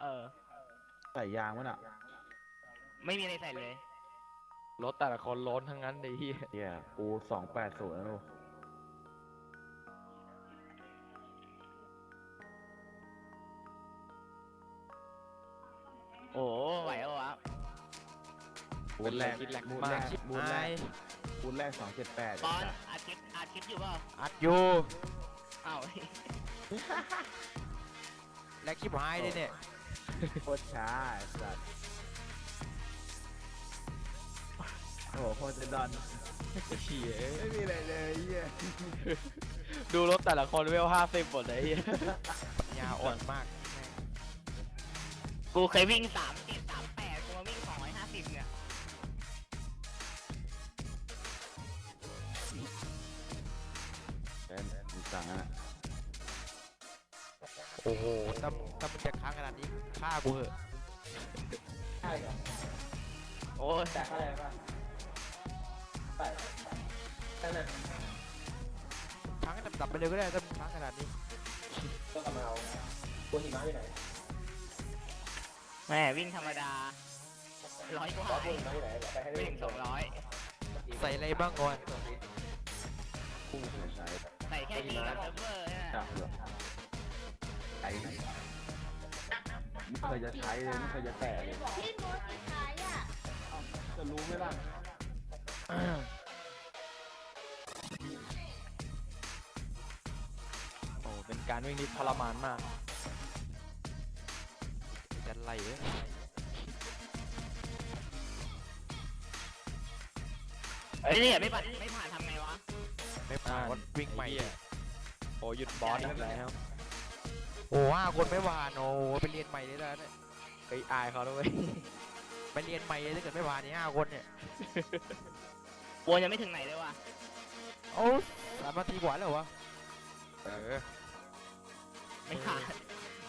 เออ ใส่ยางมันอะไม่มีอะไรใส่เลย รถแต่ละคนล้นทั้งนั้นไอ้เหี้ยเฮียกูสองแปดศูนย์แล้วลูกโอ้ไหวเหรอวะบูธแรกคิดแหลกบูธมาแรกชิบบูธแรหากยบูธแรกสองเจ็ดแปดบอลอาคลิปอาคลิปอยู่เปล่าอัดอยู่อ้าว แลกคลิปหายเลยเนี่ย โคตรช้าไอ้สัตว์โอ้โหโคตรจะดอนเหี้ยไม่มีอะไรเลยเฮียดูรถแต่ละคนเวลห้าสิบหมดเลยไอ้เหี้ยปัญญาอ่อนมากกูเคยวิ่งสามเจ็ดสามแปดกูมาวิ่งสองร้อยห้าสิบเนี่ยเอ็นมีสั่งอะ โอ้โหถ้าถ้ามันจะค้างขนาดนี้ฆ่ากูเหอะโอ้ยค้างดับๆไปเลยก็ได้ถ้ามันค้างขนาดนี้แม่วิ่งธรรมดาร้อยกว่าไม่ถึงสองร้อยใส่อะไรบ้างก่อนพุ่งใช้ใส่แค่ดีกับเซิร์ฟเวอร์เนี่ยจั บเหรอใช้ไม่เคยจะใช้เลยไม่เคยจะแตะเลยที่โน้ตที่ขายอะจะรู้ไหมล่ะโอ้เป็นการวิ่งที่ทรมานมากจะไล่เอ้ยเอ้ยเนี่ยไม่ผ่านไม่ผ่านทำไงวะไม่ผ่านก็วิ่งใหม่ไอ้เหี้ยโอ้หยุดบอสได้แล้ว โอ้ห้าคนไม่ผ่านโอ้โหไปเรียนใหม่เลยนะเนี่ยไปอายเขาด้วยไปเรียนใหม่เลยถ้าเกิดไม่ผ่านนี่ห้าคนเนี่ยวนยังไม่ถึงไหนเลยวะโอ้สามนาทีกว่าแล้วเหรอวะเออไม่ผ่าน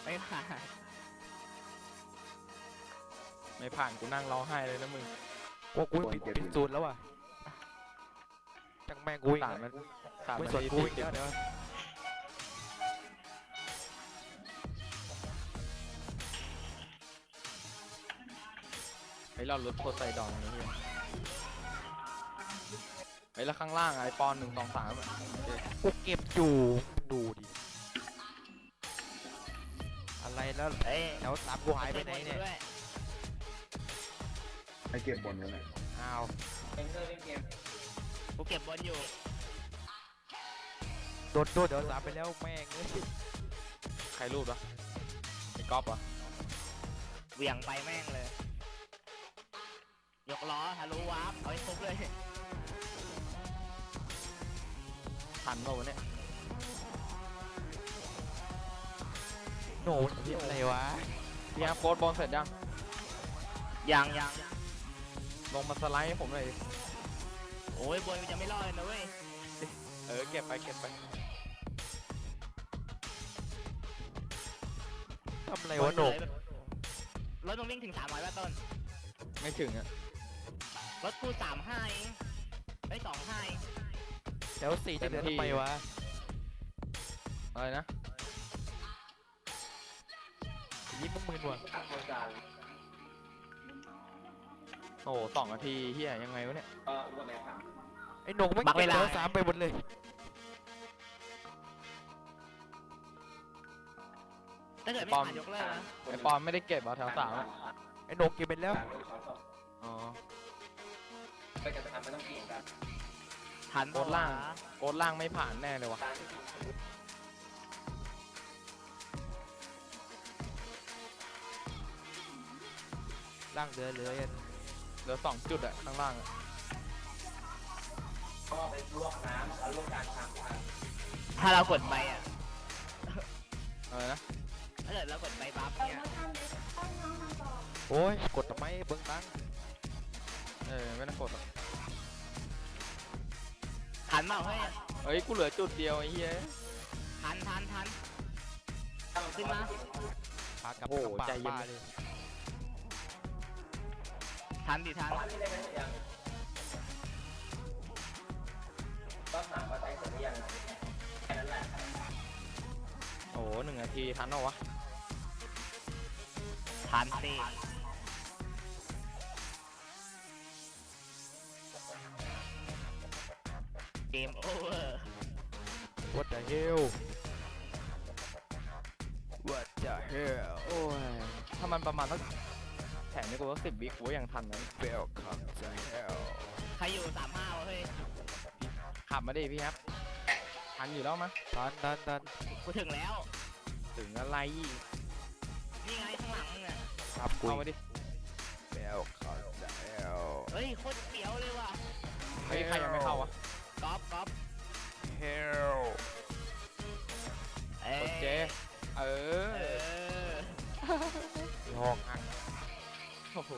ไม่ผ่านไม่ผ่านกูนั่งร้องไห้เลยนะมึงว่ากูปิดปิดสูตรแล้วว่ะจังแม่งกูวิ่งสามมันสามไม่นาสนทีกูสิวิ่งแล้วเดี๋ยว ไอ้ยเราลดโทษใส่ดองนะเฮียไอ้ยแล้วข้างล่างอะไอปอนหนึ่งสองสามอะกูเก็บอยู่ดูดิ อะไรแล้วเอ้ยแถวสามกูหายไปไหนเนี่ยด้วยให้เก็บบนกันหน่อยอ้าวกูเก็บบนอยู่โดนโดนเดี๋ยวสามไปแล้วแม่งเอ้ยใครรูดวะไอ้ก๊อฟวะเหวี่ยงไปแม่งเลยย กล้อทะลุวาร์ปเอาให้ครบเลยทันเปล่าวะเนี่ยโหนดเหี้ยอะไรวะพี่ฮาร์ปโค้ดบอลเสร็จยัง ยังยังลงมาสไลด์ให้ผมหน่อยดิโอ้ยบนมันจะไม่รอดเลยนะเว้ยเออเก็บไปเก็บไปทำอะไรวะโหนกรถมันวิ่งถึงสามร้อยว่าต้น ไม่ถึงอะ รถกูสามห้าเองไอ้สองห้าเองแถวสี่จะเดินทำไมวะอะไรนะยิ้มมึงมืนว่ะโอ้โหสองนาทีเฮียยังไงวะเนี่ยไอ้โหนกไม่งเก็บแถวสามไปหมดเลยถ้าเกิดไม่ผ่านยกเลิกนะไอปอนไม่ได้เก็บเหรอแถวสามอะไอ้โหนกเก็บไปแล้วอ๋อ ทันโคตรล่างโค้ดล่างไม่ผ่านแน่เลยวะล่างเรือเรือเหลือสองจุดอะข้างล่างอะถ้าเรากดไปอะอะไรนะถ้าเกิดเรากดไปบัฟเอาเนี่ยมาทำเลยต้องน้องทำต่อโอ้ยกดทำไมเบิ้งตังเออไม่ต้องกดหรอกทันเปล่าเฮ้ยเฮ้ยกูเหลือจุดเดียวไอ้เหี้ยทันทันทันขึ้นมาพากลับโอ้กลับป่าใจเย็นบ้าเลยทันดิทันโอ้โหหนึ่งนาทีทันเหรอวะ ทันสิ เกมโอเวอร์ What the hell What the hell โอ้ย ถ้ามันประมาณสักแถมนี่กูว่าสิบวิกูก็ยังทันนะ Welcome to hell ใครอยู่สามห้าวะเฮ้ยขับมาดิพี่ครับ ทันอยู่แล้วมะทันทันทันกูถึงแล้ว ถึงอะไรนี่ไงข้างหลังเนี่ยครับกูเอามาดิ Welcome to hell เฮ้ยโคตรเปียวเลยว่ะ เฮ้ยใครยังไม่เข้าวะ ก๊อฟก๊อฟ hell เอ้ยกดเจเอเอออมีห้องอังโอ้โห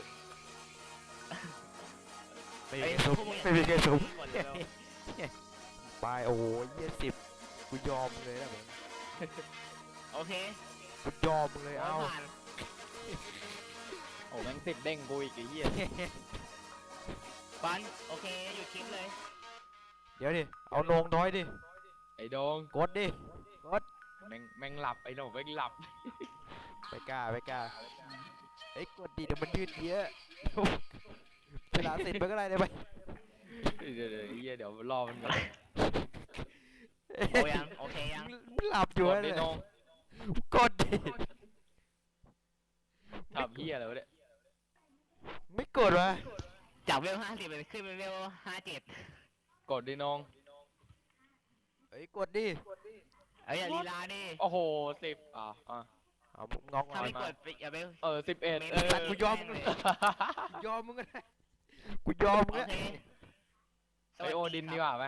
ไม่เอ้มียซุ้มพวกมึงไม่มีแค่ซุ้มหมดเลยเหรอไปโอ้โหยี่สิบกูยอมเลยนะมึงโอเคกูยอมเลยเอาเอาผ่านโอ้แม่งสิบเด้งกูอีกไอ้เหี้ยปันโอเคหยุดคลิปเลย เดี๋ยวดิ เอานงน้อยดิ ไอ้โดงกดดิแม่งแม่งหลับไอ้โดงแม่งหลับไม่กล้าไม่กล้าเอ้ยกดดิเดี๋ยวมันยืดเยอะเวลาเสร็จมันก็ได้เลยไปเดี๋ยวเดี๋ยวไอ้เหี้ยเดี๋ยวรอมันก่อนโอยังโอเคยังมันหลับอยู่กดนั่นดิแหโดละงกดดิ ทำเหี้ยอะไรวะเนี่ยไม่กดวะจากเวลห้าสิบเป็นขึ้นเป็นเวลห้าเจ็ด กดดิน้อง เอ้ยกดดิเอ้ยอย่าลีลาดิโอ้โหสิบอะอะ เอามึงงอกถ้ามาไม่กดไปอย่าไป เออสิบเอ็ดไม่เอไม่อกูยอมมึงเลยยอมมึงก็ได้กูยอมมึงโอก็เคไปโอดินดีกว่าไหม